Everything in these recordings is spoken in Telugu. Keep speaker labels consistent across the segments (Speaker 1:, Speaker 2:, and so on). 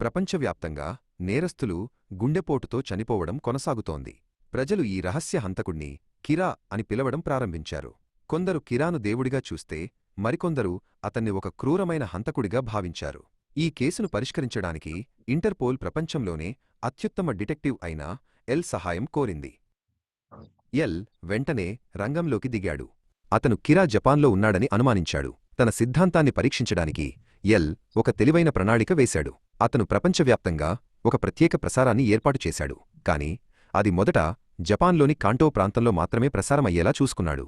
Speaker 1: ప్రపంచవ్యాప్తంగా నేరస్తులు గుండెపోటుతో చనిపోవడం కొనసాగుతోంది. ప్రజలు ఈ రహస్య హంతకుణ్ణి కిరా అని పిలవడం ప్రారంభించారు. కొందరు కిరాను దేవుడిగా చూస్తే మరికొందరు అతన్ని ఒక క్రూరమైన హంతకుడిగా భావించారు. ఈ కేసును పరిష్కరించడానికి ఇంటర్పోల్ ప్రపంచంలోనే అత్యుత్తమ డిటెక్టివ్ అయిన ఎల్ సహాయం కోరింది. ఎల్ వెంటనే రంగంలోకి దిగాడు. అతను కిరా జపాన్లో ఉన్నాడని అనుమానించాడు. తన సిద్ధాంతాన్ని పరీక్షించడానికి ఎల్ ఒక తెలివైన ప్రణాళిక వేశాడు. అతను ప్రపంచవ్యాప్తంగా ఒక ప్రత్యేక ప్రసారాన్ని ఏర్పాటు చేశాడు. కాని అది మొదట జపాన్లోని కాంటో ప్రాంతంలో మాత్రమే ప్రసారమయ్యేలా చూసుకున్నాడు.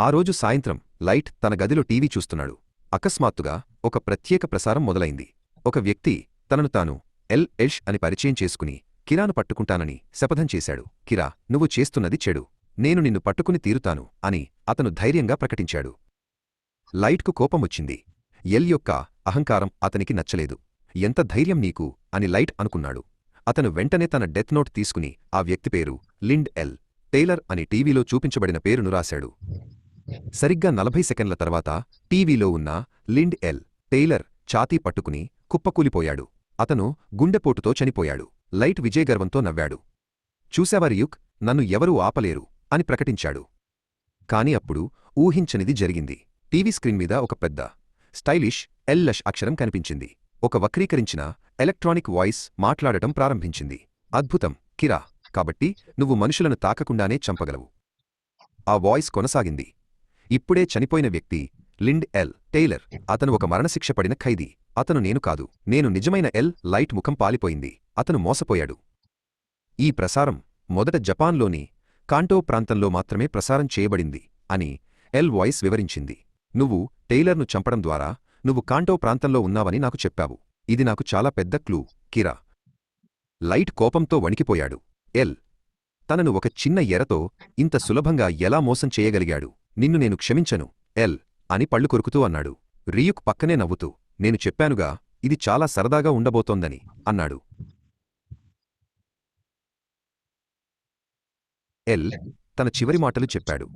Speaker 1: ఆ రోజు సాయంత్రం లైట్ తన గదిలో టీవీ చూస్తున్నాడు. అకస్మాత్తుగా ఒక ప్రత్యేక ప్రసారం మొదలైంది. ఒక వ్యక్తి తనను తాను ఎల్ ఎష్ అని పరిచయం చేసుకుని కిరాను పట్టుకుంటానని శపథం చేశాడు. కిరా నువ్వు చేస్తున్నది చెడు. నేను నిన్ను పట్టుకుని తీరుతాను అని అతను ధైర్యంగా ప్రకటించాడు. లైట్కు కోపమొచ్చింది ఎల్ యొక్క అహంకారం అతనికి నచ్చలేదు. ఎంత ధైర్యం నీకు అని లైట్ అనుకున్నాడు. అతను వెంటనే తన డెత్ నోట్ తీసుకుని ఆ వ్యక్తి పేరు లిండ్ ఎల్. టేలర్ అని టీవీలో చూపించబడిన పేరును రాశాడు. సరిగ్గా నలభై సెకండ్ల తర్వాత టీవీలో ఉన్న లిండ్ ఎల్. టేలర్ ఛాతీ పట్టుకుని కుప్పకూలిపోయాడు. అతను గుండెపోటుతో చనిపోయాడు. లైట్ విజయగర్వంతో నవ్వాడు. చూశావారియుక్ నన్ను ఎవరూ ఆపలేరు అని ప్రకటించాడు. కాని అప్పుడు ఊహించనిది జరిగింది. టీవీ స్క్రీన్ మీద ఒక పెద్ద స్టైలిష్ ఎల్లష్ అక్షరం కనిపించింది. ఒక వక్రీకరించిన ఎలక్ట్రానిక్ వాయిస్ మాట్లాడటం ప్రారంభించింది. అద్భుతం కిరా కాబట్టి నువ్వు మనుషులను తాకకుండానే చంపగలవు. ఆ వాయిస్ కొనసాగింది. ఇప్పుడే చనిపోయిన వ్యక్తి లిండ్ ఎల్. టైలర్ అతను ఒక మరణశిక్ష పడిన ఖైదీ. అతను నేను కాదు నేను నిజమైన ఎల్. లైట్ ముఖం పాలిపోయింది. అతను మోసపోయాడు. ఈ ప్రసారం మొదట జపాన్లోని కాంటో ప్రాంతంలో మాత్రమే ప్రసారం చేయబడింది అని ఎల్ వాయిస్ వివరించింది. నువ్వు టెయిలర్ను చంపడం ద్వారా నువ్వు కాంటో ప్రాంతంలో ఉన్నావని నాకు చెప్పావు. ఇది నాకు చాలా పెద్ద క్లూ. కిరా. లైట్ కోపంతో వణికిపోయాడు. ఎల్. తనను ఒక చిన్న ఎరతో ఇంత సులభంగా ఎలా మోసం చేయగలిగాడు? నిన్ను నేను క్షమించను. ఎల్. అని పళ్ళు కొరుకుతూ అన్నాడు. రియుక్ పక్కనే నవ్వుతూ నేను చెప్పానుగా ఇది చాలా సరదాగా ఉండబోతోందని అన్నాడు. ఎల్. తన చివరి మాటలు చెప్పాడు.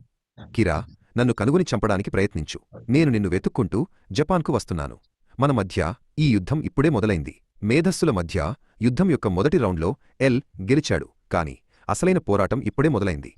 Speaker 1: కిరా నన్ను కనుగొని చంపడానికి ప్రయత్నించు. నేను నిన్ను వెతుక్కుంటూ జపాన్కు వస్తున్నాను. మన మధ్య ఈ యుద్ధం ఇప్పుడే మొదలైంది. మేధస్సుల మధ్య యుద్ధం యొక్క మొదటి రౌండ్లో ఎల్ గెలిచాడు. కాని అసలైన పోరాటం ఇప్పుడే మొదలైంది.